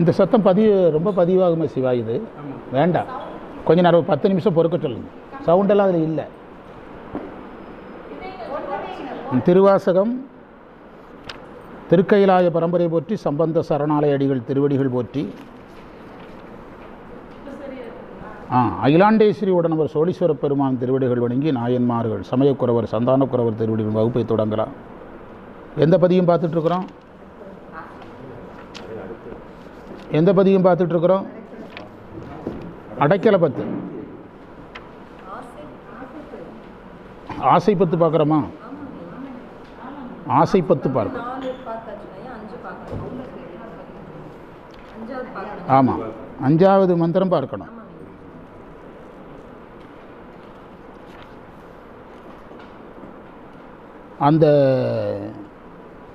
இந்த சத்தம் பதிவு ரொம்ப பதிவாகுமே சிவா இது. வேண்டாம். கொஞ்ச நேரம் பத்து நிமிஷம் பொறுக்க சொல்லுங்க. சவுண்டெல்லாம் அதில் இல்லை. திருவாசகம் திருக்கைலாய பரம்பரை போற்றி சம்பந்த சரணாலய அடிகள் திருவடிகள் போற்றி. ஆ அகிலாண்டேஸ்வரி உடனவர் சோழீஸ்வர பெருமான் திருவடிகள் வணங்கி நாயன்மார்கள் சமயக்குறவர் சந்தானக்குறவர் திருவடிகள் வகுப்பை தொடங்கலாம். எந்த பதியும் பார்த்துட்ருக்குறோம் எந்த பதியும் பார்த்துட்ருக்குறோம்? அடைக்கலை பத்து. ஆசை பத்து பார்க்குறோமா? ஆசை பத்து பார்க்கணும் பார்க்கணும் ஆமாம் அஞ்சாவது மந்திரம் பார்க்கணும். அந்த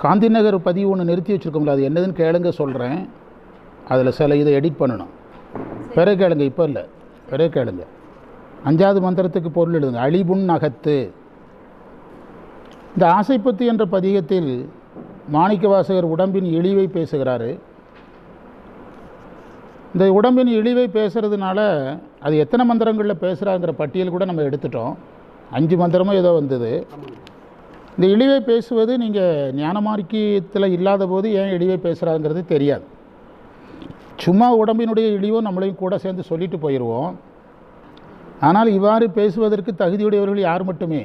காந்தி நகர் பதிவு ஒன்று நிறுத்தி வச்சுருக்கோம்ல அது என்னதுன்னு கேளுங்க சொல்கிறேன் அதில் சில இதை எடிட் பண்ணணும். பிறகு கேளுங்க இப்போ இல்லை. பிறகு கேளுங்க அஞ்சாவது மந்திரத்துக்கு பொருள் எழுதுங்க. அழிபுண் நகத்து. இந்த ஆசைப்பத்து என்ற பதிகத்தில் மாணிக்கவாசகர் உடம்பின் இழிவை பேசுகிறாரு. இந்த உடம்பின் இழிவை பேசுகிறதுனால அது எத்தனை மந்திரங்களில் பேசுகிறாங்கிற பட்டியல் கூட நம்ம எடுத்துட்டோம். அஞ்சு மந்திரமோ ஏதோ வந்தது. இந்த இழிவை பேசுவது நீங்கள் ஞானமார்க்கியத்தில் இல்லாத போது ஏன் இழிவை பேசுகிறாங்கிறது தெரியாது. சும்மா உடம்பினுடைய இழிவும் நம்மளையும் கூட சேர்ந்து சொல்லிட்டு போயிடுவோம் ஆனால் இவ்வாறு பேசுவதற்கு தகுதியுடையவர்கள் யார் மட்டுமே?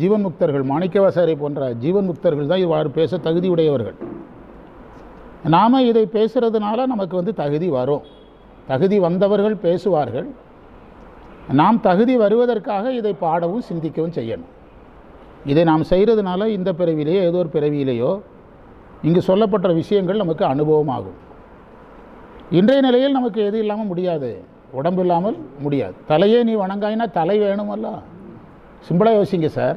ஜீவன் முக்தர்கள் மாணிக்கவாசாரை போன்ற ஜீவன் முக்தர்கள் தான் இவ்வாறு பேச தகுதியுடையவர்கள். நாம் இதை பேசுகிறதுனால நமக்கு வந்து தகுதி வரும். தகுதி வந்தவர்கள் பேசுவார்கள். நாம் தகுதி வருவதற்காக இதை பாடவும் சிந்திக்கவும் செய்யணும். இதை நாம் செய்கிறதுனால இந்த பிறவிலேயோ ஏதோ ஒரு பிறவியிலேயோ இங்கு சொல்லப்பட்ட விஷயங்கள் நமக்கு அனுபவமாகும். இன்றைய நிலையில் நமக்கு எது இல்லாமல் முடியாது. உடம்பு இல்லாமல் முடியாது. தலையே நீ வணங்காயினா தலை வேணுமல்ல? சிம்பிளாக யோசிங்க சார்.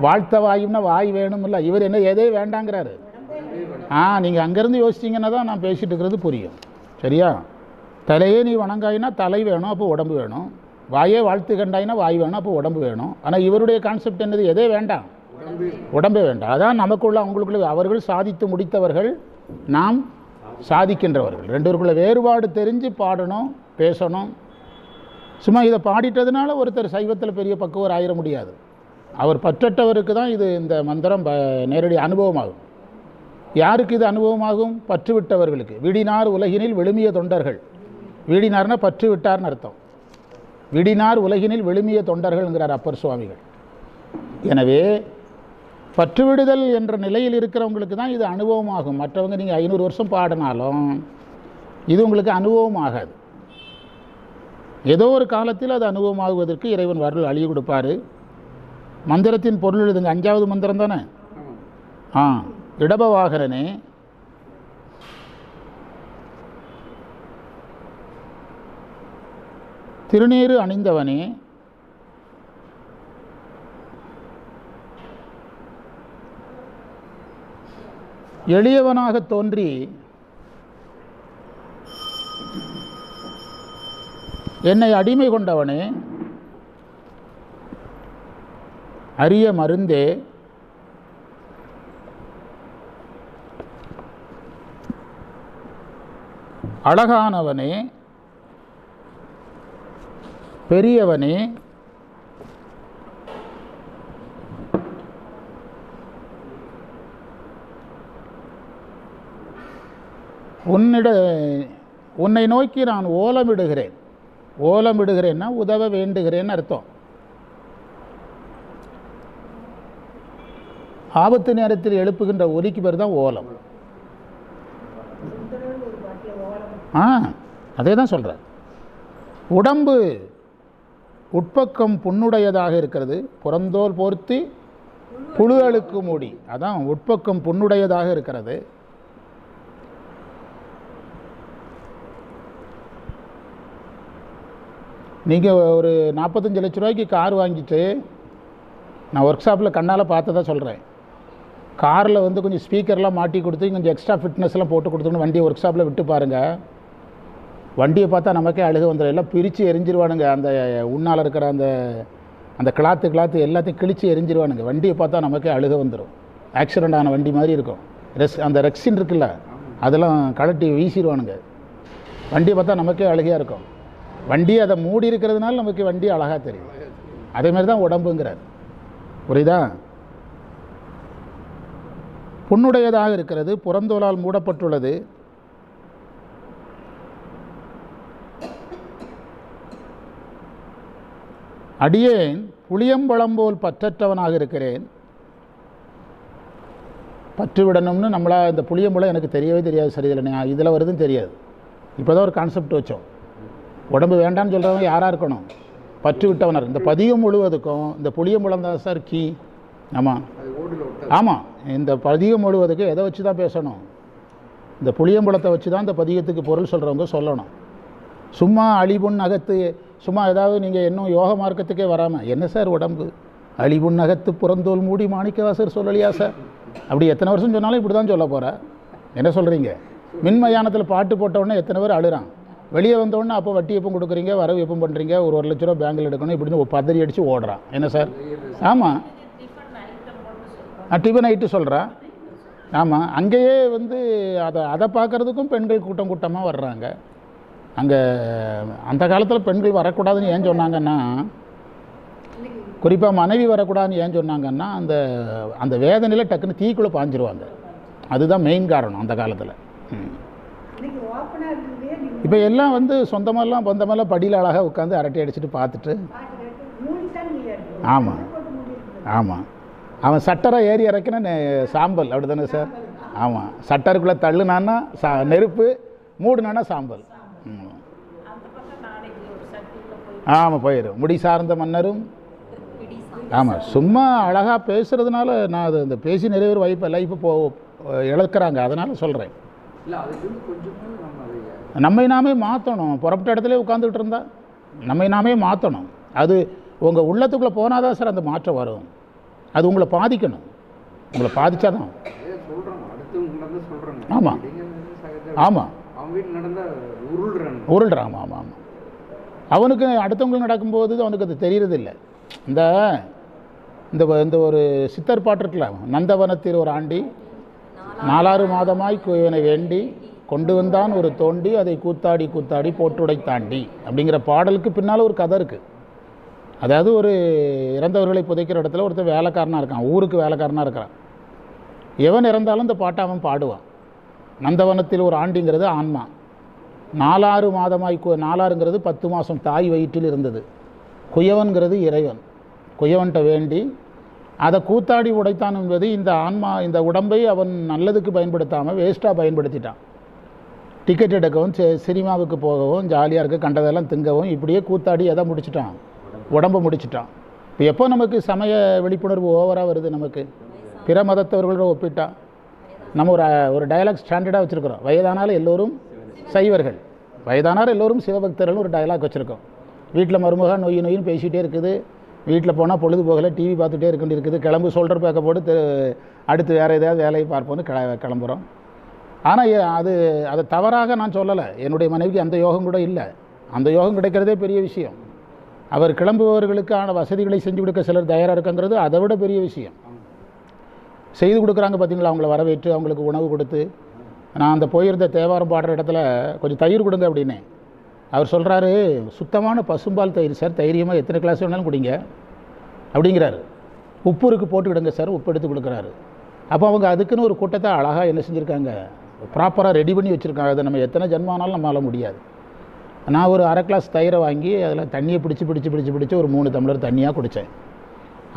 வாழ்த்த வாயும்னா வாய் வேணுமில்ல? இவர் என்ன எதே வேண்டாங்கிறாரு. ஆ நீங்கள் அங்கேருந்து யோசிச்சிங்கன்னா தான் நான் பேசிட்டு இருக்கிறது புரியும். சரியா? தலையே நீ வணங்காயினா தலை வேணும் அப்போ உடம்பு வேணும். வாயே வாழ்த்து கண்டாயினா வாய் வேணும் அப்போ உடம்பு வேணும். ஆனால் இவருடைய கான்செப்ட் என்னது? எதே வேண்டாம். உடம்பே வேண்டாம். அதான் நமக்குள்ள அவங்களுக்குள்ள அவர்கள் சாதித்து முடித்தவர்கள். நாம் சாதிக்கின்றவர்கள். ரெண்டுவருக்குள்ள வேறுபாடு தெரிஞ்சு பாடணும் பேசணும். சும்மா இதை பாடிட்டதுனால ஒருத்தர் சைவத்தில் பெரிய பக்குவர் ஆயிட முடியாது. அவர் பற்றற்றவருக்கு தான் இது இந்த மந்திரம் ப- நேரடி அனுபவமாகும். யாருக்கு இது அனுபவமாகும்? பற்றுவிட்டவர்களுக்கு. விடினார் உலகினில் விழுமிய தொண்டர்கள். விடினார்னா பற்று விட்டார்னு அர்த்தம். விடினார் உலகினில் விழுமிய தொண்டர்கள்ங்கிறார் அப்பர் சுவாமிகள். எனவே பற்று விடுதல் என்ற நிலையில் இருக்கிறவங்களுக்கு தான் இது அனுபவமாகும். மற்றவங்க நீங்கள் ஐநூறு வருஷம் பாடினாலும் இது உங்களுக்கு அனுபவம் ஆகாது ஏதோ ஒரு காலத்தில் அது அனுபவமாகுவதற்கு இறைவன் வரல் அழிய கொடுப்பார். மந்திரத்தின் பொருள் எழுதுங்க. அஞ்சாவது மந்திரம் தானே? ஆ இடபவாகரனே. திருநீறு அணிந்தவனே. எளியவனாக தோன்றி என்னை அடிமை கொண்டவனே அரிய மருந்தே. அழகானவனே பெரியவனே உன்னிட உன்னை நோக்கி நான் ஓலமிடுகிறேன். ஓலமிடுகிறேன்னா உதவ வேண்டுகிறேன்னு அர்த்தம். ஆபத்து நேரத்தில் எழுப்புகின்ற ஒலிக்கு பேர் தான் ஓலம். ஆ அதே தான் சொல்கிறேன் உடம்பு உட்பக்கம் புண்ணுடையதாக இருக்கிறது. புறந்தோல் போர்த்தி புழு அழுக்கு மூடி. அதான் உட்பக்கம் புண்ணுடையதாக இருக்கிறது. நீங்கள் ஒரு நாற்பத்தஞ்சு லட்ச ரூபாய்க்கு கார் வாங்கிட்டு நான் ஒர்க் ஷாப்பில் கண்ணால் பார்த்ததா சொல்கிறேன் காரில் வந்து கொஞ்சம் ஸ்பீக்கர்லாம் மாட்டி கொடுத்து கொஞ்சம் எக்ஸ்ட்ரா ஃபிட்னஸ்லாம் போட்டு கொடுத்துன்னு வண்டியை ஒர்க் ஷாப்பில் விட்டு பாருங்கள் வண்டியை பார்த்தா நமக்கே அழுக வந்துடும் எல்லாம் பிரித்து எரிஞ்சிருவானுங்க. அந்த உன்னால் இருக்கிற அந்த அந்த கிளாத்து கிளாத்து எல்லாத்தையும் கிழித்து எரிஞ்சிருவானுங்க. வண்டியை பார்த்தா நமக்கே அழுக வந்துடும் ஆக்சிடெண்ட் ஆன வண்டி மாதிரி இருக்கும். ரெஸ் அந்த ரெக்ஸின் இருக்குல்ல அதெல்லாம் கழட்டி வீசிடுவானுங்க வண்டியை பார்த்தா நமக்கே அழுகையாக இருக்கும். வண்டி அதை மூடி இருக்கிறதுனால நமக்கு வண்டி அழகாக தெரியும். அதேமாதிரி தான் உடம்புங்கிறார். புரியுதா? புண்ணுடையதாக இருக்கிறது புறந்தோலால் மூடப்பட்டுள்ளது. அடியேன் புளியம்பழம் போல் பற்றற்றவனாக இருக்கிறேன். பற்று விடணும்னு நம்மளா இந்த புளியம்பழம் எனக்கு தெரியவே தெரியாது சரியில்லைண்ணே இதில் வருதுன்னு தெரியாது. இப்போ தான் ஒரு கான்செப்ட் வச்சோம். உடம்பு வேண்டாம்னு சொல்கிறவங்க யாராக இருக்கணும்? பற்று விட்டவனர் இந்த பதியம் முழுவதுக்கும் இந்த புளியம்பழம் தான் சார் கீ. ஆமாம் ஆமாம் இந்த பதியம் முழுவதுக்கு எதை வச்சு தான் பேசணும்? இந்த புளியம்பழத்தை வச்சு தான் இந்த பதியத்துக்கு பொருள் சொல்கிறவங்க சொல்லணும். சும்மா அழிபுண் அகத்து சும்மா ஏதாவது நீங்கள் இன்னும் யோக மார்க்கத்துக்கே வராமல் என்ன சார் உடம்பு? அழிபுண் அகத்து புறந்தோல் மூடி மாணிக்கவாசர் சொல்லலையா சார்? அப்படி எத்தனை வருஷம் சொன்னாலும் இப்படி தான் சொல்ல போகிற என்ன சொல்கிறீங்க மின்மயானத்தில் பாட்டு போட்டவுடனே எத்தனை பேர் அழுறான்? வெளியே வந்தோடனே அப்போ வட்டி எப்போ கொடுக்குறீங்க? வரவு எப்போ பண்ணுறீங்க ஒரு ஒரு லட்ச ரூபா பேங்கில் எடுக்கணும். இப்படின்னு ஒரு பதறி அடித்து ஓடுறான் என்ன சார்? ஆமாம் டிஃபன் ஐட்டு சொல்கிறேன் ஆமாம் அங்கேயே வந்து அதை அதை பார்க்குறதுக்கும் பெண்கள் கூட்டம் கூட்டமாக வர்றாங்க. அங்கே அந்த காலத்தில் பெண்கள் வரக்கூடாதுன்னு ஏன் சொன்னாங்கன்னா குறிப்பாக மனைவி வரக்கூடாதுன்னு ஏன் சொன்னாங்கன்னா அந்த அந்த வேதனையில் டக்குன்னு தீக்குள்ளே பாஞ்சிருவாங்க. அதுதான் மெயின் காரணம் அந்த காலத்தில். இன்னைக்கு ஓப்பனாக இப்போ எல்லாம் வந்து சொந்தமெல்லாம் சொந்தமெல்லாம் படியில் அழகாக உட்காந்து அரட்டை அடிச்சுட்டு பார்த்துட்டு. ஆமாம் ஆமாம் அவன் சட்டரை ஏறி இறக்கின சாம்பல். அப்படி தானே சார்? ஆமாம் சட்டருக்குள்ளே தள்ளுனான்னா சா நெருப்பு மூடுனானா சாம்பல். ஆமாம் போயிடும் முடி சார்ந்த மன்னரும். ஆமாம் சும்மா அழகாக பேசுகிறதுனால நான் அது இந்த பேசி நிறைய பேர் வைப்ப லைஃப்பை போ இழக்கிறாங்க. அதனால் சொல்கிறேன் நம்ம நாமே மாற்றணும் புறப்பட்ட இடத்துல உட்காந்துக்கிட்டு இருந்தா நம்மை நாமே மாற்றணும் அது உங்கள் உள்ளத்துக்குள்ளே போனால் தான் சார் அந்த மாற்றம் வரும். அது உங்களை பாதிக்கணும். உங்களை ஆமா. சகஜம் ஆமாம் உருள்றாங்க. உருள்றான். ஆமாம் ஆமாம் ஆமாம் அவனுக்கு அடுத்தவங்களுக்கு நடக்கும்போது அவனுக்கு அது தெரியறது இல்லை இந்த இந்த இந்த ஒரு சித்தர் பாட்டு இருக்குல்ல நந்தவனத்தில் ஒரு ஆண்டி நாலாறு மாதமாய் குயவனை வேண்டி கொண்டு வந்தான் ஒரு தோண்டி அதை கூத்தாடி கூத்தாடி போட்டுடை தாண்டி. அப்படிங்கிற பாடலுக்கு பின்னால் ஒரு கதை இருக்குது அதாவது ஒரு இறந்தவர்களை புதைக்கிற இடத்துல ஒருத்தர் வேலைக்காரனாக இருக்கான் ஊருக்கு வேலைக்காரனாக இருக்கிறான். எவன் இறந்தாலும் இந்த பாட்டை அவன் பாடுவான். நந்தவனத்தில் ஒரு ஆண்டிங்கிறது ஆன்மா. நாலாறு மாதமாய் நாலாறுங்கிறது பத்து மாதம் தாய் வயிற்றில் இருந்தது. குயவன்கிறது இறைவன். குயவன்கிட்ட வேண்டி அதை கூத்தாடி உடைத்தான் என்பது இந்த ஆன்மா இந்த உடம்பை அவன் நல்லதுக்கு பயன்படுத்தாமல் வேஸ்ட்டாக பயன்படுத்திட்டான். டிக்கெட் எடுக்கவும் சினிமாவுக்கு போகவும் ஜாலியாக இருக்க கண்டதெல்லாம் திங்கவும் இப்படியே கூத்தாடி எதை முடிச்சிட்டான். உடம்பு முடிச்சிட்டான். இப்போ எப்போ நமக்கு சமய விழிப்புணர்வு ஓவராக வருது நமக்கு? பிற மதத்தவர்களோட ஒப்பிட்டா நம்ம ஒரு ஒரு டயலாக் ஸ்டாண்டர்டாக வச்சுருக்கிறோம். வயதானாலும் எல்லோரும் சைவர்கள். வயதானார் எல்லோரும் சிவபக்தர்கள்னு ஒரு டயலாக் வச்சுருக்கோம். வீட்டில் மருமகா நொய் நொயின்னு பேசிகிட்டே இருக்குது. வீட்டில் போனால் பொழுது போகலை டிவி பார்த்துட்டே இருக்க இருக்குது கிளம்பு ஷோல்டர் பேக்கை போட்டு அடுத்து வேறு ஏதாவது வேலையை பார்ப்போம்னு கிள கிளம்புறோம். ஆனால் அது அதை தவறாக நான் சொல்லலை. என்னுடைய மனைவிக்கு அந்த யோகம் கூட இல்லை. அந்த யோகம் கிடைக்கிறதே பெரிய விஷயம். அவர் கிளம்புபவர்களுக்கான வசதிகளை செஞ்சு கொடுக்க சிலர் தயாராக இருக்குங்கிறது அதை விட பெரிய விஷயம். செய்து கொடுக்குறாங்க பார்த்தீங்களா அவங்கள வரவேற்று அவங்களுக்கு உணவு கொடுத்து. நான் அந்த போயிருந்த தேவாரம் பாடுற இடத்துல கொஞ்சம் தயிர் கொடுங்க அப்படின்னு. அவர் சொல்கிறாரு சுத்தமான பசும்பால் தயிர் சார். தைரியமாக எத்தனை கிளாஸ் வேணாலும் குடிங்க. அப்படிங்கிறாரு. உப்பு இருக்கு போட்டு விடுங்க சார். உப்பு எடுத்து கொடுக்குறாரு. அப்போ அவங்க அதுக்குன்னு ஒரு கூட்டத்தை அழகாக என்ன செஞ்சுருக்காங்க? ப்ராப்பராக ரெடி பண்ணி வச்சுருக்காங்க. அதை நம்ம எத்தனை ஜென்மானாலும் நம்மளால் முடியாது. நான் ஒரு அரை கிளாஸ் தயிரை வாங்கி அதில் தண்ணியை பிடிச்சி பிடிச்சி பிடிச்சி பிடிச்சி ஒரு மூணு டம்ளர் தண்ணியாக குடித்தேன்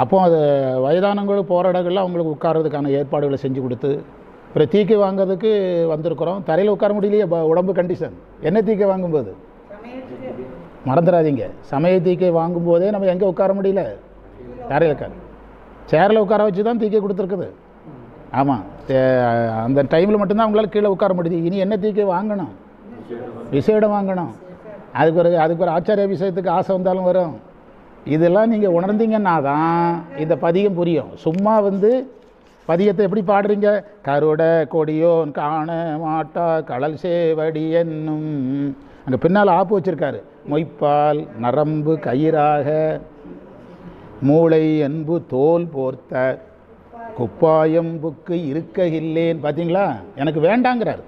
அப்போ அது வயதானங்களும் போகிற அவங்களுக்கு உட்கார்றதுக்கான ஏற்பாடுகளை செஞ்சு கொடுத்து அப்புறம் தீக்கை வாங்குறதுக்கு வந்திருக்கிறோம். தரையில் உட்கார முடியலையே உடம்பு கண்டிஷன் என்ன தீக்கை வாங்கும்போது? மறந்துடாதீங்க. சமய தீக்கை வாங்கும்போதே நம்ம எங்கே உட்கார முடியல? தரையில் உட்கார. சேரில் உட்கார வச்சு தான் தீக்கை கொடுத்துருக்குது. ஆமாம் அந்த டைமில் மட்டும்தான் அவங்களால கீழே உட்கார முடியுது. இனி என்ன தீக்கை வாங்கணும்? விசேடம் வாங்கணும். அதுக்கு ஒரு அதுக்கு ஒரு ஆச்சாரிய விஷயத்துக்கு ஆசை வந்தாலும் வரும். இதெல்லாம் நீங்கள் உணர்ந்தீங்கன்னா தான் இந்த பதியம் புரியும். சும்மா வந்து பதியத்தை எப்படி பாடுறீங்க? கருட கொடியோன் காண மாட்டா கடல் சேவடி என்னும். அங்கே பின்னால் ஆப்பு வச்சிருக்காரு. மொய்ப்பால் நரம்பு கயிறாக மூளை அன்பு தோல் போர்த்த. குப்பாயம்புக்கு இருக்க இல்லேன் பார்த்தீங்களா எனக்கு வேண்டாங்கிறார்.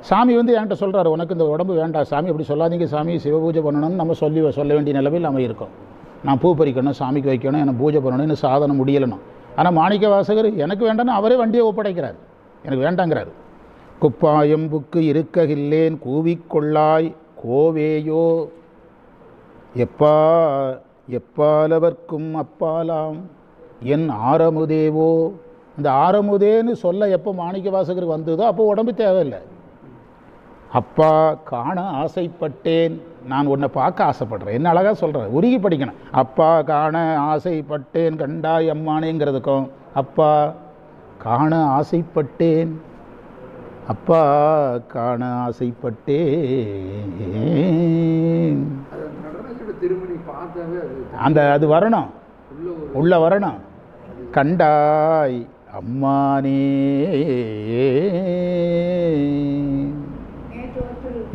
சாமி வந்து என்கிட்ட சொல்கிறார் உனக்கு இந்த உடம்பு வேண்டாம் சாமி அப்படி சொல்லாதீங்க சாமி. சிவபூஜை பண்ணணும்னு நம்ம சொல்லி சொல்ல வேண்டிய நிலவில் நம்ம இருக்கோம். நான் பூ பறிக்கணும் சாமிக்கு வைக்கணும் எனக்கு பூஜை பண்ணணும் இன்னும் சாதனம் முடியலணும். ஆனால் மாணிக்க வாசகர் எனக்கு வேண்டாம்னு அவரே வண்டியை ஒப்படைக்கிறார். எனக்கு வேண்டாங்கிறார். குப்பாயம்புக்கு இருக்ககில்லேன் கூவிக்கொள்ளாய் கோவேயோ. எப்பா எப்பாலவர்க்கும் அப்பாலாம். என் ஆரமுதேவோ? இந்த ஆரமுதேன்னு சொல்ல எப்போ மாணிக்க வாசகர் வந்ததோ அப்போ உடம்பு தேவையில்லை. அப்பா காண ஆசைப்பட்டேன். நான் உன்னை பார்க்க ஆசைப்படுறேன். என்ன அழகாக சொல்கிறேன் உருகி படிக்கணும். அப்பா காண ஆசைப்பட்டேன். கண்டாய் அம்மானேங்கிறதுக்கும். அப்பா காண ஆசைப்பட்டேன். அப்பா காண ஆசைப்பட்டேன். அந்த அது வரணும். உள்ள வரணும். கண்டாய் அம்மானே.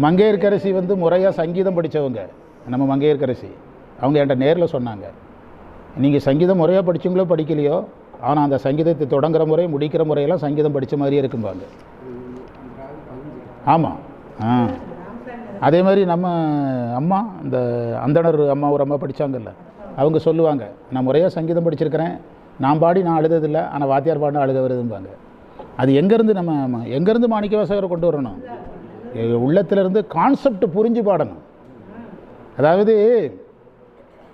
மங்கையர்கரசி வந்து முறையாக சங்கீதம் படித்தவங்க நம்ம மங்கையர்கரசி அவங்க என்கிட்ட நேரில் சொன்னாங்க. நீங்கள் சங்கீதம் முறையாக படித்தவங்களோ படிக்கலையோ ஆனால் அந்த சங்கீதத்தை தொடங்குற முறை முடிக்கிற முறையெல்லாம் சங்கீதம் படித்த மாதிரியே இருக்கும்பாங்க. ஆமாம் ஆ. அதே மாதிரி நம்ம அம்மா இந்த அந்தணர் அம்மா ஒரு அம்மா படித்தாங்கல்ல அவங்க சொல்லுவாங்க நான் முறையாக சங்கீதம் படிச்சிருக்கிறேன். நான் பாடி நான் அழுததில்லை ஆனால் வாத்தியார் பாடினா அழுத வருதும்பாங்க. அது எங்கேருந்து நம்ம எங்கேருந்து மாணிக்க வாசகரை கொண்டு வரணும்? எ- உள்ளத்திலிருந்து கான்செப்ட் புரிஞ்சு பாடணும். அதாவது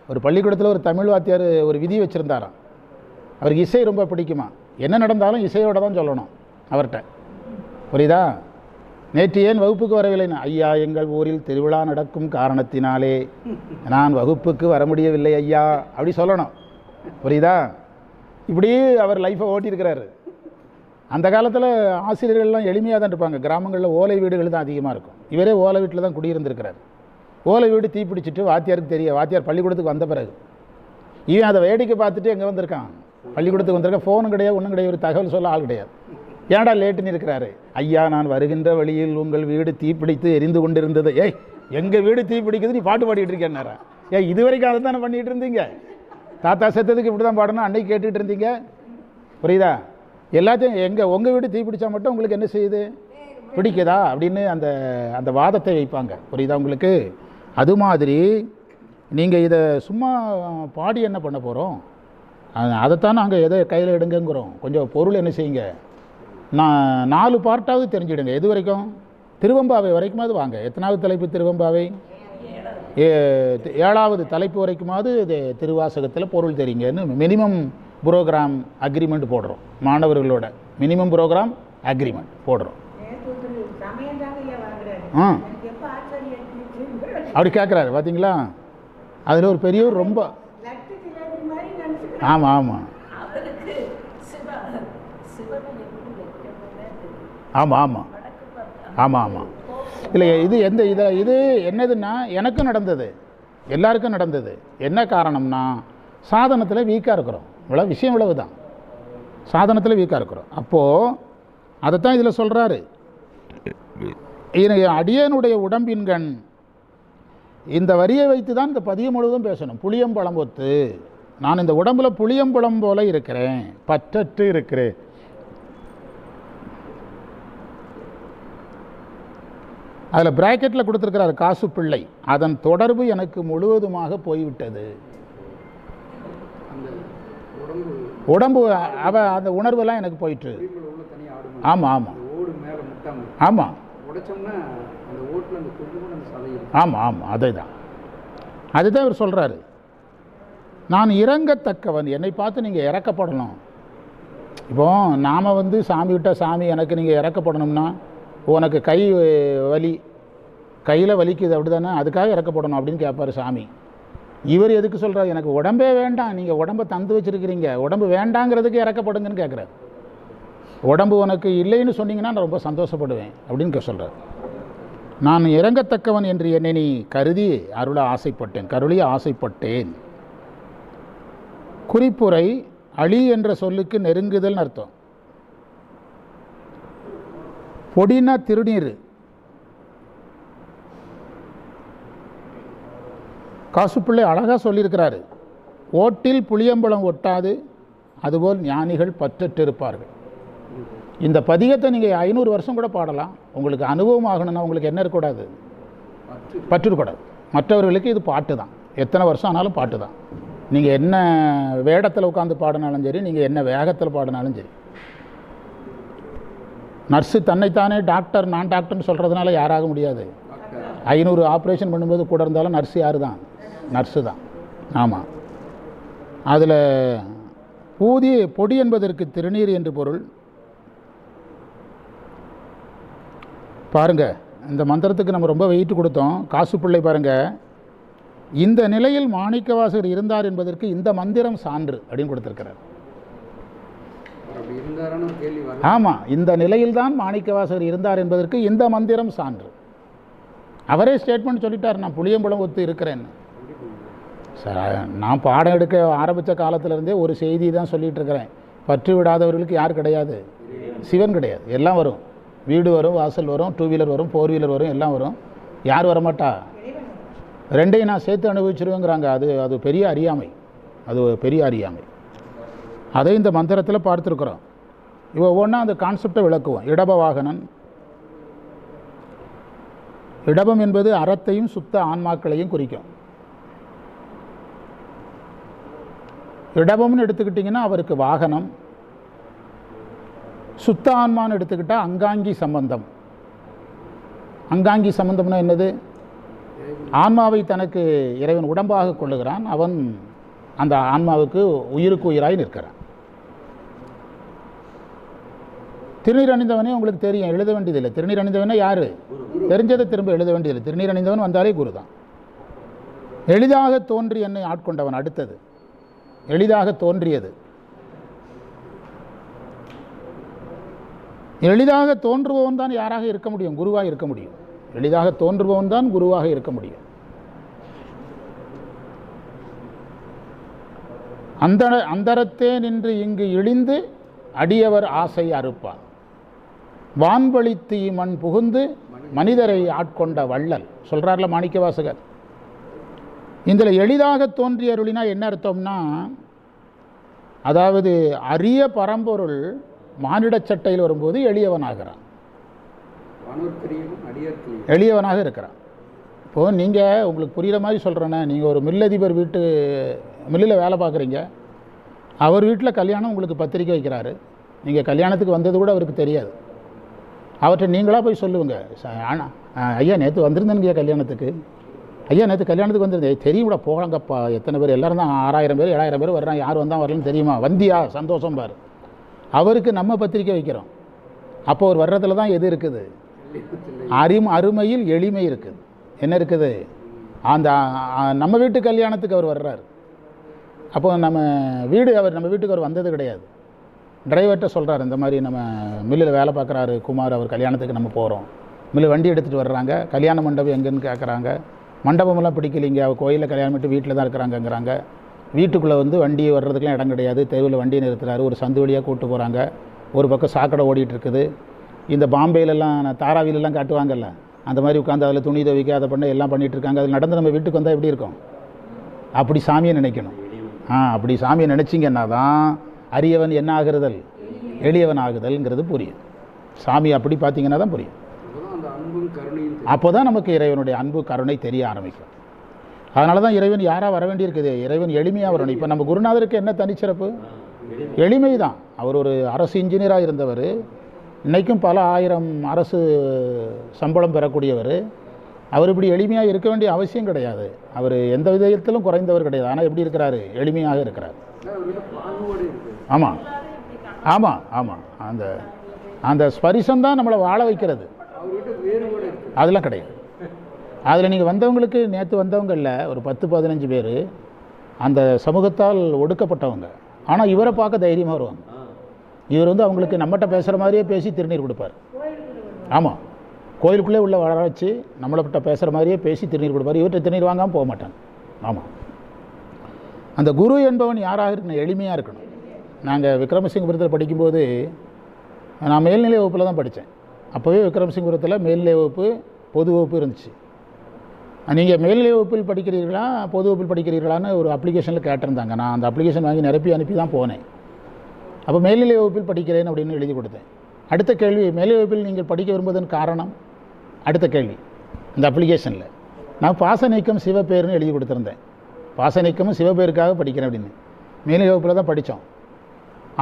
ஒரு பள்ளிக்கூடத்தில் ஒரு தமிழ் வாத்தியார் ஒரு விதி வச்சுருந்தாராம். அவருக்கு இசை ரொம்ப பிடிக்குமா? என்ன நடந்தாலும் இசையோட தான் சொல்லணும் அவர்கிட்ட. புரியுதா? நேற்று ஏன் வகுப்புக்கு வரவில்லைன்னு? ஐயா எங்கள் ஊரில் திருவிழா நடக்கும் காரணத்தினாலே. நான் வகுப்புக்கு வர முடியவில்லை ஐயா. அப்படி சொல்லணும். புரியுதா? இப்படி அவர் லைஃப்பை ஓட்டியிருக்கிறாரு. அந்த காலத்தில் ஆசிரியர்கள்லாம் எளிமையாக தான் இருப்பாங்க. கிராமங்களில் ஓலை வீடுகள் தான் அதிகமாக இருக்கும். இவரே ஓலை வீட்டில் தான் குடியிருந்திருக்கிறார். ஓலை வீடு தீப்பிடிச்சிட்டு வாத்தியாருக்கு தெரிய வாத்தியார் பள்ளிக்கூடத்துக்கு வந்த பிறகு இவன் அதை வேடிக்கை பார்த்துட்டு எங்கே வந்திருக்கான்? பள்ளிக்கூடத்துக்கு வந்திருக்கான் ஃபோனும் கிடையாது ஒன்றும் கிடையாது ஒரு தகவல் சொல்ல ஆள் கிடையாது. ஏன்டா லேட்டுன்னு இருக்கிறாரு? ஐயா நான் வருகின்ற வழியில் உங்கள் வீடு தீப்பிடித்து எரிந்து கொண்டிருந்தது. ஏய் எங்கள் வீடு தீப்பிடிக்குது நீ பாட்டு பாடிட்டு இருக்கேன்னாரா? ஏய் இது வரைக்கும் அதை தானே பண்ணிகிட்டு இருந்தீங்க? தாத்தா செத்ததுக்கு இப்படி தான் பாடணும்? அன்னைக்கு கேட்டுகிட்டு இருந்தீங்க? புரியுதா? எல்லாத்தையும் எங்கள் உங்கள் வீடு தீப்பிடிச்சா மட்டும் உங்களுக்கு என்ன செய்யுது? பிடிக்குதா? அப்படின்னு அந்த அந்த வாதத்தை வைப்பாங்க. புரியுதா உங்களுக்கு? அது மாதிரி நீங்கள் இதை சும்மா பாடி என்ன பண்ண போகிறோம் அதைத்தான் நாங்கள் எதை கையில் எடுங்கங்கிறோம். கொஞ்சம் பொருள் என்ன செய்யுங்க? நான் நாலு பார்ட்டாவது தெரிஞ்சிடுங்க. எது வரைக்கும்? திருவம்பாவை வரைக்குமாவது வாங்க. எத்தனாவது தலைப்பு திருவம்பாவை? ஏழாவது தலைப்பு வரைக்குமாவது இது திருவாசகத்தில் பொருள் தெரியுங்கன்னு மினிமம் ப்ரோக்ராம் அக்ரிமெண்ட் போடுறோம். மாணவர்களோட மினிமம் ப்ரோக்ராம் அக்ரிமெண்ட் போடுறோம். ஆ. அப்படி கேட்குறாரு பார்த்தீங்களா அதில் ஒரு பெரியவர் ரொம்ப ஆமாம் ஆமாம் ஆமாம் ஆமாம் ஆமாம் ஆமாம் இல்லை இது எந்த இதை இது என்னதுன்னா எனக்கும் நடந்தது. எல்லாருக்கும் நடந்தது. என்ன காரணம்னா சாதனத்தில் வீக்காக இருக்கிறோம். இவ்வளோ விஷயம் இவ்வளவு தான் சாதனத்தில் வீக்காக இருக்கிறோம். அப்போது அதைத்தான் இதில் சொல்கிறாரு அடியனுடைய உடம்பின்கண் இந்த வரியை வைத்து தான் இந்த பதியம் முழுவதும் பேசணும். புளியம்பழம் ஒத்து நான் இந்த உடம்புல புளியம்பழம் போல இருக்கிறேன். பற்றற்று இருக்கிறேன். அதில் பிராக்கெட்டில் கொடுத்துருக்கிறார் காசு பிள்ளை. அதன் தொடர்பு எனக்கு முழுவதுமாக போய்விட்டது. உடம்பு அவ அந்த உணர்வெல்லாம் எனக்கு போயிட்டு ஆமாம் ஆமாம் ஆமாம் ஆமாம் ஆமாம் அதே தான் அதுதான் இவர் சொல்கிறாரு நான் இறங்கத்தக்கவன். என்னை பார்த்து நீங்கள் இறக்கப்படணும். இப்போ நாம் வந்து சாமி விட்டால் சாமி எனக்கு நீங்கள் இறக்கப்படணும்னா உனக்கு கை வலி கையில் வலிக்குது அப்படி தானே அதுக்காக இறக்கப்படணும் அப்படின்னு கேட்பாரு சாமி. இவர் எதுக்கு சொல்கிறார் எனக்கு உடம்பே வேண்டாம் நீங்கள் உடம்பை தந்து வச்சுருக்கிறீங்க. உடம்பு வேண்டாங்கிறதுக்கு இறக்கப்படுங்கன்னு கேட்குறாரு. உடம்பு உனக்கு இல்லைன்னு சொன்னீங்கன்னா நான் ரொம்ப சந்தோஷப்படுவேன் அப்படின்னு சொல்கிறார் நான் இறங்கத்தக்கவன் என்று என்னை நீ கருதி அருள ஆசைப்பட்டேன் கருளிய ஆசைப்பட்டேன். குறிப்புரை அழி என்ற சொல்லுக்கு நெருங்குதல்னு அர்த்தம். பொடினா திருநீர். காசுப்பிள்ளை அழகாக சொல்லியிருக்கிறாரு. ஓட்டில் புளியம்பழம் ஒட்டாது அதுபோல் ஞானிகள் பற்றற்றிருப்பார்கள். இந்த பதிகத்தை நீங்கள் ஐநூறு வருஷம் கூட பாடலாம். உங்களுக்கு அனுபவம் ஆகணும்னா உங்களுக்கு என்ன இருக்கக்கூடாது? பற்றிருக்கூடாது மற்றவர்களுக்கு இது பாட்டு தான் எத்தனை வருஷம் ஆனாலும் பாட்டு தான் நீங்கள் என்ன வேடத்தில் உட்காந்து பாடினாலும் சரி நீங்கள் என்ன வேகத்தில் பாடினாலும் சரி. நர்ஸு தன்னைத்தானே டாக்டர் நான் டாக்டர்னு சொல்கிறதுனால யாராக முடியாது. ஐநூறு ஆப்ரேஷன் பண்ணும்போது கூட இருந்தாலும் நர்ஸு யார் தான் நர்ஸு தான். ஆமாம் அதில் பூதி பொடி என்பதற்கு திருநீர் என்று பொருள். பாருங்க இந்த மந்திரத்துக்கு நம்ம ரொம்ப வெயிட் கொடுத்தோம். காசு பிள்ளை பாருங்கள் இந்த நிலையில் மாணிக்கவாசகர் இருந்தார் என்பதற்கு இந்த மந்திரம் சான்று அப்படின்னு கொடுத்துருக்கிறார் அவர் அப்படி இருந்தாரான்னு ஒரு கேள்வி வரும் ஆமாம் இந்த நிலையில்தான் மாணிக்கவாசகர் இருந்தார் என்பதற்கு இந்த மந்திரம் சான்று. அவரே ஸ்டேட்மெண்ட் சொல்லிட்டார் நான் புளியம்பழம் ஒத்து இருக்கிறேன்னு சார் நான் பாடம் எடுக்க ஆரம்பித்த காலத்திலேருந்தே ஒரு செய்தி தான் சொல்லிட்டு இருக்கிறேன். பற்று விடாதவர்களுக்கு யார் கிடையாது? சிவன் கிடையாது. எல்லாம் வரும். வீடு வரும் வாசல் வரும் டூ வீலர் வரும் ஃபோர் வீலர் வரும் எல்லாம் வரும். யார் வரமாட்டா? ரெண்டையும் நான் சேர்த்து அனுபவிச்சிருவேங்கிறாங்க. அது அது பெரிய அறியாமை. அது ஒரு பெரிய அறியாமை. அதை இந்த மந்திரத்தில் பார்த்துருக்குறோம். இவ ஒவ்வொன்றா அந்த கான்செப்டை விளக்குவோம். இடப வாகனன். இடபம் என்பது அறத்தையும் சுத்த ஆன்மாக்களையும் குறிக்கும். இடபம்னு எடுத்துக்கிட்டிங்கன்னா அவருக்கு வாகனம். சுத்த ஆன்மான்னு எடுத்துக்கிட்டால் அங்காங்கி சம்பந்தம். அங்காங்கி சம்பந்தம்னா என்னது? ஆன்மாவை தனக்கு இறைவன் உடம்பாக கொள்ளுகிறான். அவன் அந்த ஆன்மாவுக்கு உயிருக்கு உயிராய் நிற்கிறான். திருநீர் அணிந்தவனே உங்களுக்கு தெரியும் எழுத வேண்டியதில்லை. திருநீர் அணிந்தவனே யார்? தெரிஞ்சதை திரும்ப எழுத வேண்டியதில்லை. திருநீர் அணிந்தவன் வந்தாலே குரு தான் எளிதாக தோன்றி என்னை ஆட்கொண்டவன் அடுத்தது. எளிதாக தோன்றியது. எளிதாக தோன்றுபவன் தான் யாராக இருக்க முடியும்? குருவாக இருக்க முடியும். எளிதாக தோன்றுபவன் தான் குருவாக இருக்க முடியும். அந்த அந்தரத்தே நின்று இங்கு இழிந்து அடியவர் ஆசை அறுப்பார். வான்பளித்து மண் புகுந்து மனிதரை ஆட்கொண்ட வள்ளல். சொல்கிறார்ல மாணிக்கவாசகர். இதில் எளிதாக தோன்றிய அருளினா என்ன அர்த்தம்னா அதாவது அரிய பரம்பொருள் மானிடச் சட்டையில் வரும்போது எளியவனாகிறான். எளியவனாக இருக்கிறான். இப்போது நீங்கள் உங்களுக்கு புரிகிற மாதிரி சொல்கிறேன்னே நீங்கள் ஒரு மில்லதிபர் வீட்டு மில்லில் வேலை பார்க்குறீங்க. அவர் வீட்டில் கல்யாணம் உங்களுக்கு பத்திரிக்கை வைக்கிறாரு. நீங்கள் கல்யாணத்துக்கு வந்தது கூட அவருக்கு தெரியாது. அவர்கிட்ட நீங்களாக போய் சொல்லுவங்க. ஆ, ஐயா நேற்று வந்திருந்தேனுங்க கல்யாணத்துக்கு? ஐயா நேற்று கல்யாணத்துக்கு வந்திருந்தேன். தெரியும்டா போகலாங்கப்பா. எத்தனை பேர்? எல்லோரும் தான் ஆறாயிரம் பேர் ஏழாயிரம் பேர் வர்றான் யார் வந்தால் வரலன்னு தெரியுமா? வந்தியா? சந்தோஷம் பார். அவருக்கு நம்ம பத்திரிக்கை வைக்கிறோம். அப்போ அவர் வர்றதுல தான் எது இருக்குது? அரும் அருமையில் எளிமை இருக்குது. என்ன இருக்குது? அந்த நம்ம வீட்டு கல்யாணத்துக்கு அவர் வர்றார். அப்போ நம்ம வீடு அவர் நம்ம வீட்டுக்கு அவர் வந்தது கிடையாது. டிரைவர்கிட்ட சொல்கிறார் இந்த மாதிரி நம்ம மில்லில் வேலை பார்க்குறாரு குமார் அவர் கல்யாணத்துக்கு நம்ம போகிறோம் மில்லு வண்டி எடுத்துகிட்டு வர்றாங்க கல்யாண மண்டபம் எங்கேன்னு கேட்குறாங்க மண்டபமெல்லாம் பிடிக்கலைங்க அவள் கோயிலில் கல்யாணம் பண்ணிட்டு வீட்டில் தான் இருக்கிறாங்கங்கிறாங்க. வீட்டுக்குள்ளே வந்து வண்டி வர்றதுக்கெலாம் இடம் கிடையாது. தெருவில் வண்டி நிறுத்துறாரு ஒரு சந்து வழியாக கூப்பிட்டு போகிறாங்க ஒரு பக்கம் சாக்கடை ஓடிட்டு இருக்குது இந்த பாம்பேலெல்லாம் நான் தாராவிலெல்லாம் காட்டுவாங்கல்ல அந்த மாதிரி உட்காந்து அதில் துணி துவைக்க அதை பண்ண எல்லாம் பண்ணிகிட்டு இருக்காங்க அதில் நடந்து நம்ம வீட்டுக்கு வந்தால் எப்படி இருக்கும்? அப்படி சாமியை நினைக்கணும். ஆ அப்படி சாமியை நினச்சிங்கன்னா தான் அரியவன் என்ன ஆகுறதல் எளியவன் ஆகுதல்ங்கிறது புரியும். சாமி அப்படி பார்த்தீங்கன்னா தான் புரியும். அப்போ தான் நமக்கு இறைவனுடைய அன்பு கருணை தெரிய ஆரம்பிக்கும். அதனால தான் இறைவன் யாராக வர வேண்டியிருக்குது? இறைவன் எளிமையாக வரணும். இப்போ நம்ம குருநாதருக்கு என்ன தனிச்சிறப்பு? எளிமை தான் அவர் ஒரு அரசு இன்ஜினியராக இருந்தவர். இன்றைக்கும் பல ஆயிரம் அரசு சம்பளம் பெறக்கூடியவர். அவர் இப்படி எளிமையாக இருக்க வேண்டிய அவசியம் கிடையாது. அவர் எந்த விதத்திலும் குறைந்தவர் கிடையாது. ஆனால் எப்படி இருக்கிறாரு? எளிமையாக இருக்கிறார். ஆமாம் ஆமாம் ஆமாம் அந்த அந்த ஸ்பரிசம் தான் நம்மளை வாழ வைக்கிறது. அதெல்லாம் கிடையாது. அதில் நீங்கள் வந்தவங்களுக்கு நேற்று வந்தவங்களில் ஒரு பத்து பதினஞ்சு பேர் அந்த சமூகத்தால் ஒடுக்கப்பட்டவங்க. ஆனால் இவரை பார்க்க தைரியமாக வருவாங்க. இவர் வந்து அவங்களுக்கு நம்மகிட்ட பேசுகிற மாதிரியே பேசி திருநீர் கொடுப்பார். ஆமாம் கோயிலுக்குள்ளே உள்ள வர வச்சு நம்மள்கிட்ட பேசுகிற மாதிரியே பேசி திருநீர் கொடுப்பார். இவர்கிட்ட திருநீர் வாங்காமல் போக மாட்டாங்க. ஆமாம் அந்த குரு என்பவன் யாராக இருக்கணும்? எளிமையாக இருக்கணும். நாங்கள் விக்ரமசிங்கபுரத்தில் படிக்கும்போது நான் மேல்நிலை வகுப்பில் தான் படித்தேன் அப்போவே விக்ரமசிங்கபுரத்தில் மேல்நிலை வகுப்பு பொது வகுப்பு இருந்துச்சு. நீங்கள் மேல்நிலை வகுப்பில் படிக்கிறீர்களா பொது வகுப்பில் படிக்கிறீர்களான்னு ஒரு அப்ளிகேஷனில் கேட்டிருந்தாங்க. நான் அந்த அப்ளிகேஷன் வாங்கி நிரப்பி அனுப்பி தான் போனேன். அப்போ மேல்நிலை வகுப்பில் படிக்கிறேன் அப்படின்னு எழுதி கொடுத்தேன். அடுத்த கேள்வி மேல்நிலை வகுப்பில் நீங்கள் படிக்க விரும்புவதன் காரணம்? அடுத்த கேள்வி இந்த அப்ளிகேஷனில் நான் பாச நீக்கம் சிவபேர்னு எழுதி கொடுத்துருந்தேன். பாச நீக்கமும் சிவபேருக்காக படிக்கிறேன் அப்படின்னு. மேல்நிலை வகுப்பில் தான் படித்தோம்.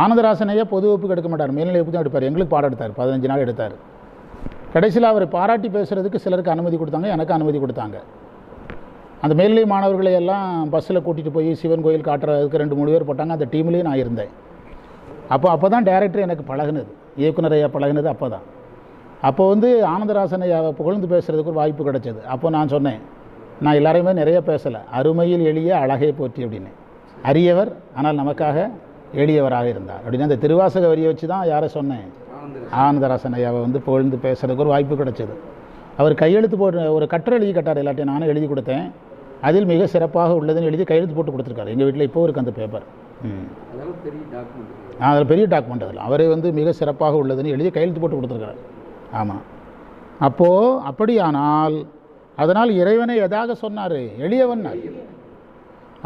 ஆனந்தராசனையே பொது வகுப்புக்கு எடுக்க மாட்டார். மேல்நிலை வகுப்பு தான் எடுப்பார். எங்களுக்கு பாடம் எடுத்தார். பதினஞ்சு நாள் எடுத்தார். கடைசியில் அவர் பாராட்டி பேசுகிறதுக்கு சிலருக்கு அனுமதி கொடுத்தாங்க. எனக்கு அனுமதி கொடுத்தாங்க. அந்த மேல்நிலை மாணவர்களை எல்லாம் பஸ்ஸில் கூட்டிகிட்டு போய் சிவன் கோயில் காட்டுறதுக்கு ரெண்டு மூணு பேர் போட்டாங்க. அந்த டீம்லேயே நான் இருந்தேன். அப்போ அப்போ தான் டேரக்டர் எனக்கு பழகுனது. இயக்குனர் பழகினது பழகுனது அப்போ தான் அப்போ வந்து ஆனந்தராசன் புகழ்ந்து பேசுகிறதுக்கு ஒரு வாய்ப்பு கிடைச்சது. அப்போ நான் சொன்னேன் நான் எல்லாரையுமே நிறைய பேசலை. அருமையில் எளிய அழகை போற்றி அப்படின்னு. அரியவர் ஆனால் நமக்காக எளியவராக இருந்தார். அப்படின்னு அந்த திருவாசக வரியை வச்சு தான் யாரை சொன்னேன்? ஆனந்தராசன் ஐயாவை வந்து புகழ்ந்து பேசுறதுக்கு ஒரு வாய்ப்பு கிடைச்சது. அவர் கையெழுத்து போட்டு ஒரு கட்டுரை எழுதி கட்டார் எல்லாத்தையும் நானும் எழுதி கொடுத்தேன். அதில் மிக சிறப்பாக உள்ளதுன்னு எழுதி கையெழுத்து போட்டு கொடுத்துருக்காரு. எங்கள் வீட்டில் இப்போ இருக்குது அந்த பேப்பர் ம். அதில் பெரிய டாக்குமெண்ட் அதில். அவரே வந்து மிக சிறப்பாக உள்ளதுன்னு எழுதி கையெழுத்து போட்டு கொடுத்துருக்காரு. ஆமாம் அப்போது அப்படியானால் அதனால் இறைவனை எதாக சொன்னார்? எளியவன்.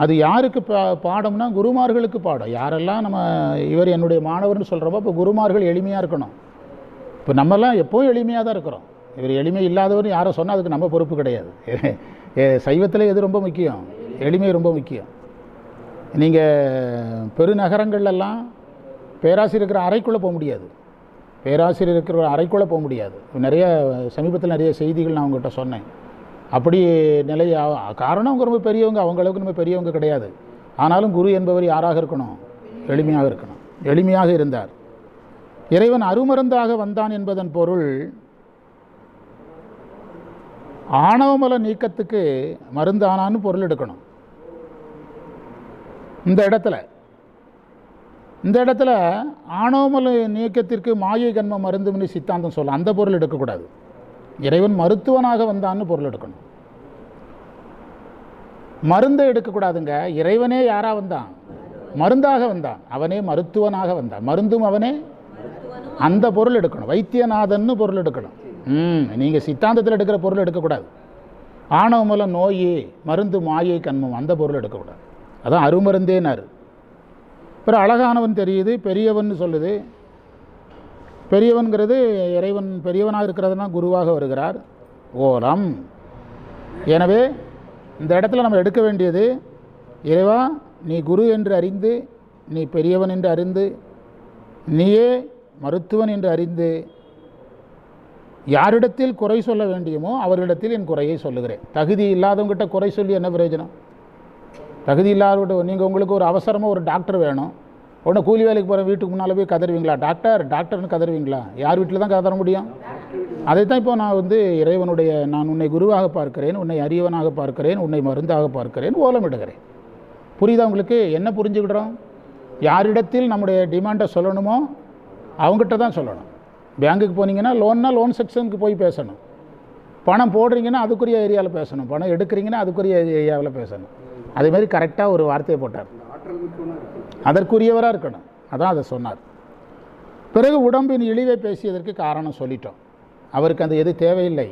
அது யாருக்கு பா பாடம்னா குருமார்களுக்கு பாடம். யாரெல்லாம் நம்ம இவர் என்னுடைய மாணவர்னு சொல்கிறப்போ இப்போ குருமார்கள் எளிமையாக இருக்கணும். இப்போ நம்மலாம் எப்போவும் எளிமையாக தான் இருக்கிறோம். இவர் எளிமை இல்லாதவர் யாரை சொன்னால் அதுக்கு நம்ம பொறுப்பு கிடையாது. சைவத்தில் எது ரொம்ப முக்கியம்? எளிமை ரொம்ப முக்கியம். நீங்கள் பெருநகரங்கள்லாம் பேராசிரியர் இருக்கிற அறைக்குள்ளே போக முடியாது. பேராசிரியர் இருக்கிற ஒரு அறைக்குள்ளே போக முடியாது. நிறைய சமீபத்தில் நிறைய செய்திகள் நான் உங்கள்கிட்ட சொன்னேன். அப்படி நிலை காரணம் அவங்க ரொம்ப பெரியவங்க அவங்க அளவுக்கு நம்ம பெரியவங்க கிடையாது. ஆனாலும் குரு என்பவர் யாராக இருக்கணும்? எளிமையாக இருக்கணும். எளிமையாக இருந்தார். இறைவன் அருமருந்தாக வந்தான் என்பதன் பொருள் ஆணவமல நீக்கத்துக்கு மருந்தானான்னு பொருள் எடுக்கணும். இந்த இடத்துல இந்த இடத்துல ஆணவமல நீக்கத்திற்கு மாயை கன்ம மருந்துமணி சித்தாந்தம் சொல்ல அந்த பொருள் எடுக்கக்கூடாது. இறைவன் மருத்துவனாக வந்தான்னு பொருள் எடுக்கணும். மருந்தை எடுக்கக்கூடாதுங்க. இறைவனே யாரா வந்தான்? மருந்தாக வந்தான். அவனே மருத்துவனாக வந்தான். மருந்தும் அவனே அந்த பொருள் எடுக்கணும். வைத்தியநாதன்னு பொருள் எடுக்கணும். ம் நீங்கள் சித்தாந்தத்தில் எடுக்கிற பொருள் எடுக்கக்கூடாது. ஆணவ மூலம் நோய் மருந்து மாயை கண்மம் அந்த பொருள் எடுக்கக்கூடாது. அதான் அருமருந்தேனார் அப்புறம் அழகானவன் தெரியுது பெரியவன் சொல்லுது. பெரியவன்கிறது இறைவன் பெரியவனாக இருக்கிறதுனா குருவாக வருகிறார். ஓலம். எனவே இந்த இடத்துல நம்ம எடுக்க வேண்டியது இறைவா நீ குரு என்று அறிந்து நீ பெரியவன் என்று அறிந்து நீயே மருத்துவன் என்று அறிந்து யாரிடத்தில் குறை சொல்ல வேண்டியுமோ அவரிடத்தில் என் குறையை சொல்லுகிறேன். தகுதி இல்லாதவங்ககிட்ட குறை சொல்லி என்ன பிரயோஜனம்? தகுதி இல்லாதவங்க நீங்கள் உங்களுக்கு ஒரு அவசரமாக ஒரு டாக்டர் வேணும். உடனே கூலி வேலைக்கு போகிற வீட்டுக்கு முன்னால் போய் கதறுவீங்களா? டாக்டர் டாக்டர்னு கதறுவீங்களா? யார் வீட்டில் தான் கதற முடியும்? அதைத்தான் இப்போ நான் வந்து இறைவனுடைய நான் உன்னை குருவாக பார்க்கிறேன் உன்னை அறியவனாக பார்க்கிறேன் உன்னை மருந்தாக பார்க்கிறேன் ஓலமிடுகிறேன் புரியுதா உங்களுக்கு? என்ன புரிஞ்சுக்கிடுறோம்? யாரிடத்தில் நம்முடைய டிமாண்டை சொல்லணுமோ அவங்ககிட்ட தான் சொல்லணும். பேங்க்குக்கு போனீங்கன்னா லோன்னா லோன் செக்ஷனுக்கு போய் பேசணும். பணம் போடுறீங்கன்னா அதுக்குரிய ஏரியாவில் பேசணும். பணம் எடுக்கிறீங்கன்னா அதுக்குரிய ஏரியாவில் பேசணும். அதே மாதிரி கரெக்டாக ஒரு வார்த்தையை போட்டார். அதற்குரியவராக இருக்கணும். அதான் அதை சொன்னார். பிறகு உடம்பின் இழிவை பேசியதற்கு காரணம் சொல்லிட்டோம். அவருக்கு அந்த எது தேவையில்லை.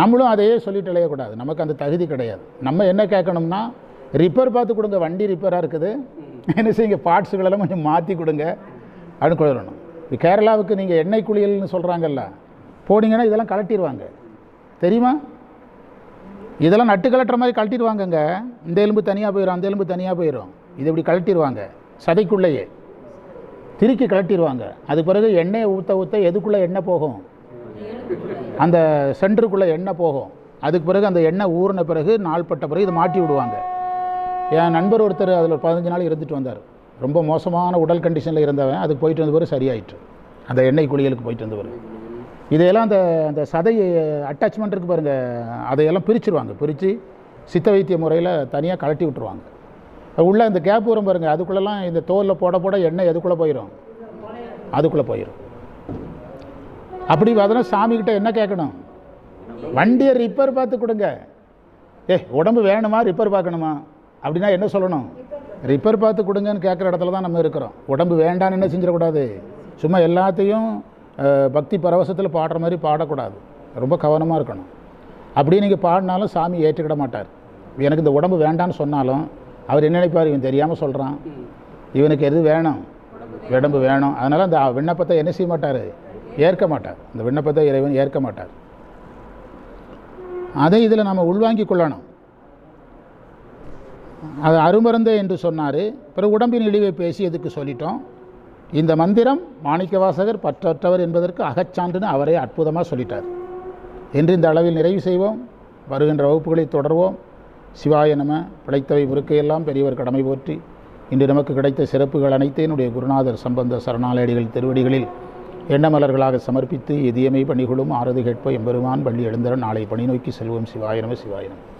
நம்மளும் அதையே சொல்லிட்டு அலையக்கூடாது நமக்கு அந்த தகுதி கிடையாது. நம்ம என்ன கேட்கணும்னா ரிப்பேர் பார்த்து கொடுங்க வண்டி ரிப்பேராக இருக்குது. என்ன செய்யுங்க பார்ட்ஸுகளெல்லாம் கொஞ்சம் மாற்றி கொடுங்க அப்படின்னு கொடுக்கணும் இது கேரளாவுக்கு நீங்கள் எண்ணெய் குளியல்னு சொல்கிறாங்கல்ல போனீங்கன்னா இதெல்லாம் கலட்டிடுவாங்க தெரியுமா? இதெல்லாம் நட்டு கலட்டுற மாதிரி கழட்டிடுவாங்கங்க. இந்த எலும்பு தனியாக போயிடும் அந்த எலும்பு தனியாக போயிடும் இது இப்படி கழட்டிடுவாங்க. சதைக்குள்ளேயே. திருக்கி கழட்டிடுவாங்க. அது பிறகு எண்ணெயை ஊற்ற ஊற்ற எதுக்குள்ளே எண்ணெய் போகும்? அந்த சென்டருக்குள்ளே எண்ணெய் போகும். அதுக்கு பிறகு அந்த எண்ணெய் ஊறின பிறகு நாள்பட்ட பிறகு இதை மாட்டி விடுவாங்க. என் நண்பர் ஒருத்தர் அதில் ஒரு பதினஞ்சு நாள் இருந்துட்டு வந்தார். ரொம்ப மோசமான உடல் கண்டிஷனில் இருந்தவன். அதுக்கு போயிட்டு வந்த பிறகு சரியாயிட்டு. அந்த எண்ணெய் குளியலுக்கு போயிட்டு வந்த பிறகு. இதையெல்லாம் அந்த அந்த சதை அட்டாச்மெண்ட் இருக்கு பாருங்கள் அதையெல்லாம் பிரிச்சுருவாங்க. பிரித்து சித்த வைத்திய முறையில் தனியாக கழட்டி விட்டுருவாங்க. உள்ளே இந்த கேப் வரும் பாருங்கள் அதுக்குள்ளெல்லாம் இந்த தோலில் போட போட எண்ணெய் எதுக்குள்ளே போயிடும் அதுக்குள்ளே போயிடும் அப்படி பார்த்தோன்னா சாமிக்கிட்ட என்ன கேட்கணும்? வண்டியை ரிப்பேர் பார்த்து கொடுங்க. ஏ உடம்பு வேணுமா? ரிப்பேர் பார்க்கணுமா? அப்படின்னா என்ன சொல்லணும்? ரிப்பேர் பார்த்து கொடுங்கன்னு கேட்குற இடத்துல தான் நம்ம இருக்கிறோம். உடம்பு வேண்டான்னு என்ன செஞ்சிடக்கூடாது? சும்மா எல்லாத்தையும் பக்தி பரவசத்தில் பாடுற மாதிரி பாடக்கூடாது. ரொம்ப கவனமாக இருக்கணும். அப்படியே நீங்கள் பாடினாலும் சாமி ஏற்றுக்கிட மாட்டார். எனக்கு இந்த உடம்பு வேண்டான்னு சொன்னாலும் அவர் என்ன நினைப்பார்? இவன் தெரியாமல் சொல்கிறான் இவனுக்கு எது வேணும்? உடம்பு வேணும். அதனால் அந்த விண்ணப்பத்தை என்ன செய்ய மாட்டார்? ஏற்க மாட்டார். இந்த விண்ணப்பத்தை இறைவன் ஏற்க மாட்டார். அதை இதில் நம்ம உள்வாங்கிக் கொள்ளணும். அது அருமருந்தே என்று சொன்னார். பிறகு உடம்பின் இழிவை பேசி எதுக்கு சொல்லிட்டோம்? இந்த மந்திரம் மாணிக்கவாசகர் பற்றற்றவர் என்பதற்கு அகச்சான்றுன்னு அவரே அற்புதமாக சொல்லிட்டார். என்று இந்த அளவில் நிறைவு செய்வோம். வருகின்ற வகுப்புகளை தொடர்வோம். சிவாய நம பிழைத்தவை பொறுக்கையெல்லாம் பெரியவர் கடமை போற்றி இன்று நமக்கு கிடைத்த சிறப்புகள் அனைத்தையும் என்னுடைய குருநாதர் சம்பந்த சரணாலயடிகள் திருவடிகளில் எண்ணமலர்களாக சமர்ப்பித்து எதியமை பணிகளும் ஆறுது கேட்ப எம்பெருமான் பள்ளி எழுந்தரன் நாளை பணி நோக்கி செல்வோம். சிவாயனம சிவாயனம்